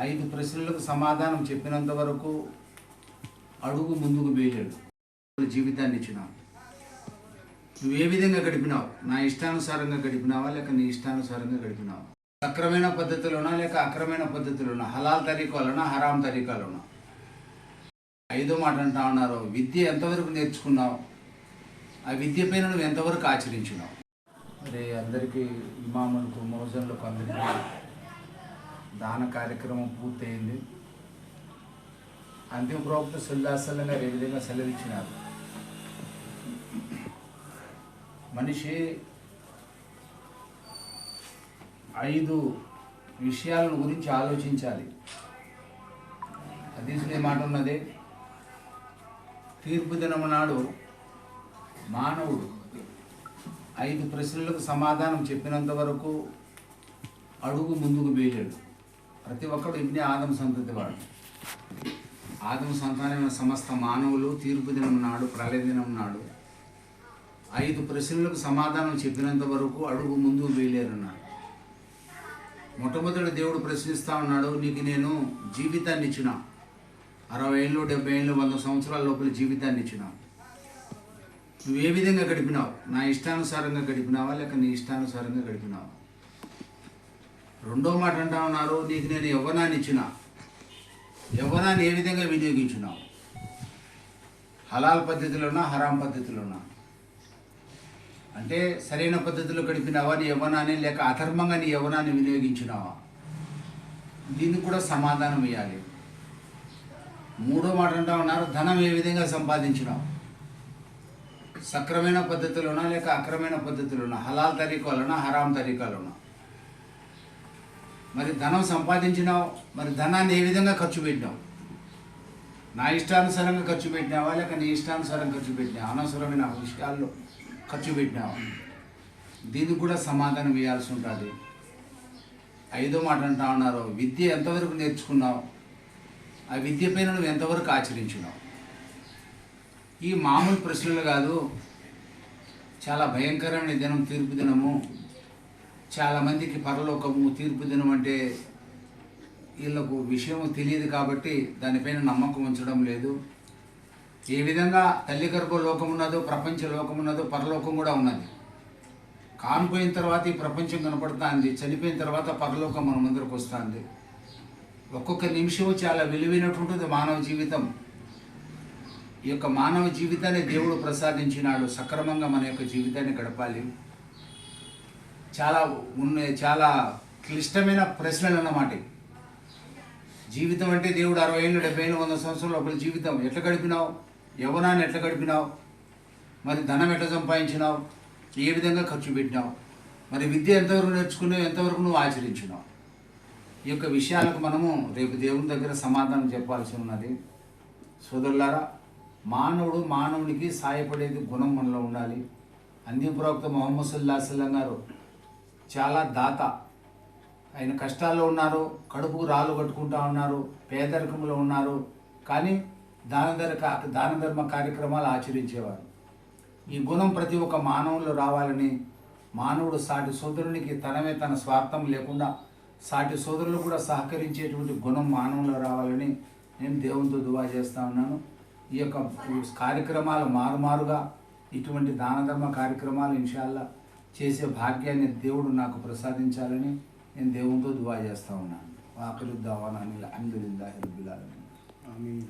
ఐదు ప్రశ్నలకు సమాధానం చెప్పినంత వరకు అడుగు ముందుకు వేయలేడు. జీవితాన్ని ఇచ్చినావు. నువ్వు ఏ విధంగా గడిపినావు? నా ఇష్టానుసారంగా గడిపినావా లేక నీ ఇష్టానుసారంగా గడిపినావా? సక్రమైన పద్ధతిలోనా లేక అక్రమైన పద్ధతిలోనా హలాల్ తరీకాలోనా? హరాం తరీకాలోనా? ఐదో మాట అంటా ఉన్నారు విద్య ఎంతవరకు నేర్చుకున్నావు? ఆ విద్య పైన నువ్వు ఎంతవరకు ఆచరించినావు? మరి అందరికీ ఇమాములకు మోజన్లకు అందరికీ దాన కార్యక్రమం పూర్తయింది. అంతిమ ప్రవక్త సుల్లాసల్లం గారు ఏ విధంగా సెలవిచ్చినారు. మనిషి ఐదు విషయాలను గురించి ఆలోచించాలి. అది మాట ఉన్నది. తీర్పు దినము నాడు మానవుడు ఐదు ప్రశ్నలకు సమాధానం చెప్పినంత వరకు అడుగు ముందుకు వేయలేడు. ప్రతి ఒక్కడు ఇంటి ఆదం సంతతి వాడు. ఆదం సంతానమైన సమస్త మానవులు తీర్పు దినం నాడు ప్రళయ దినం నాడు ఐదు ప్రశ్నలకు సమాధానం చెప్పినంత వరకు అడుగు ముందుకు వేయలేరన్నాడు మొట్టమొదటి దేవుడు ప్రశ్నిస్తా ఉన్నాడు నీకు నేను జీవితాన్ని ఇచ్చిన అరవై ఏళ్ళు డెబ్బై ఏళ్ళు వంద సంవత్సరాల లోపల జీవితాన్ని ఇచ్చిన. నువ్వు ఏ విధంగా గడిపినావు? నా ఇష్టానుసారంగా గడిపినావా? లేక నీ ఇష్టానుసారంగా గడిపినావా? రెండో మాట అంటా ఉన్నారు నీకు నేను యవ్వనాన్ని ఇచ్చిన. యవ్వనాన్ని ఏ విధంగా వినియోగించున్నావు హలాల్ పద్ధతిలోనా హరాం పద్ధతిలోనా? అంటే సరైన పద్ధతిలో గడిపినావా నీ యవ్వనాన్ని లేక అధర్మంగా నీ యవ్వనాన్ని వినియోగించినావా? దీనికి కూడా సమాధానం ఇవ్వాలి మూడో మాట అంటా ఉన్నారు ధనం ఏ విధంగా సంపాదించినావు? సక్రమైన పద్ధతిలోనా లేక అక్రమైన పద్ధతిలోనా? హలాల్ తరీకాలోనా హరాం తరీకాలోనా? మరి ధనం సంపాదించినావు మరి ధనాన్ని ఏ విధంగా ఖర్చు పెట్టినావు? నా ఇష్టానుసారంగా ఖర్చు పెట్టినావా? లేక నీ ఇష్టానుసారం ఖర్చు పెట్టినావు? అనవసరమైన విషయాల్లో ఖర్చు పెట్టినావా? దీనికి కూడా సమాధానం ఇవ్వాల్సి ఉంటుంది. ఐదో మాట అంటా ఉన్నారు విద్య ఎంతవరకు నేర్చుకున్నావు? ఆ విద్య పైన నువ్వు ఎంతవరకు ఆచరించినావు ఈ మామూలు ప్రశ్నలు కాదు. చాలా భయంకరమైన దినం తీర్పు దినము. చాలామందికి పరలోకము తీర్పు దినం అంటే వీళ్ళకు విషయం తెలియదు కాబట్టి దానిపైన నమ్మకం ఉంచడం లేదు. ఏ విధంగా తల్లి గర్భ లోకం ఉన్నదో ప్రపంచ లోకం ఉన్నదో పరలోకం కూడా ఉన్నది. కానిపోయిన తర్వాత ఈ ప్రపంచం కనపడుతుంది చనిపోయిన తర్వాత పరలోకం మన ముందరకు వస్తుంది. ఒక్కొక్క నిమిషం చాలా విలువైనటువంటిది మానవ జీవితం. ఈ యొక్క మానవ జీవితాన్ని దేవుడు ప్రసాదించినాడు. సక్రమంగా మన యొక్క జీవితాన్ని గడపాలి. చాలా ఉన్న చాలా క్లిష్టమైన ప్రశ్నలు అన్నమాట. జీవితం అంటే దేవుడు అరవై ఏళ్ళు డెబ్బై ఏళ్ళు వంద సంవత్సరాల లోపల జీవితం. ఎట్లా గడిపినావు? యవనాన్ని ఎట్లా గడిపినావు? మరి ధనం ఎట్లా సంపాదించినావు? ఏ విధంగా ఖర్చు పెట్టినావు? మరి విద్య ఎంతవరకు నేర్చుకున్నావు? ఎంతవరకు నువ్వు ఆచరించినావు? ఈ యొక్క విషయాలకు మనము రేపు దేవుని దగ్గర సమాధానం చెప్పాల్సి ఉన్నది. సోదరులారా మానవుడు మానవునికి సాయపడేది గుణం మనలో ఉండాలి. అన్ని ప్రవక్త మొహమ్మద్ సుల్లా గారు చాలా దాత. ఆయన కష్టాల్లో ఉన్నారు కడుపు రాళ్ళు కట్టుకుంటా ఉన్నారు పేదరికంలో ఉన్నారు. కానీ దానధర దానధర్మ దాన ధర్మ కార్యక్రమాలు ఆచరించేవారు. ఈ గుణం ప్రతి ఒక్క మానవుల్లో రావాలని మానవుడు సాటి సోదరునికి తనమే తన స్వార్థం లేకుండా సాటి సోదరులు కూడా సహకరించేటువంటి గుణం మానవుల్లో రావాలని నేను దేవునితో దువా చేస్తా ఉన్నాను. ఈ యొక్క కార్యక్రమాలు మారుమారుగా ఇటువంటి దాన ధర్మ కార్యక్రమాలు ఇన్షాల్లా చేసే భాగ్యాన్ని దేవుడు నాకు ప్రసాదించాలని నేను దేవునితో దువా చేస్తా ఉన్నాను. వాకరుద్దావాని అనిల్ అహ్మదుల్లాహి రబ్బిల్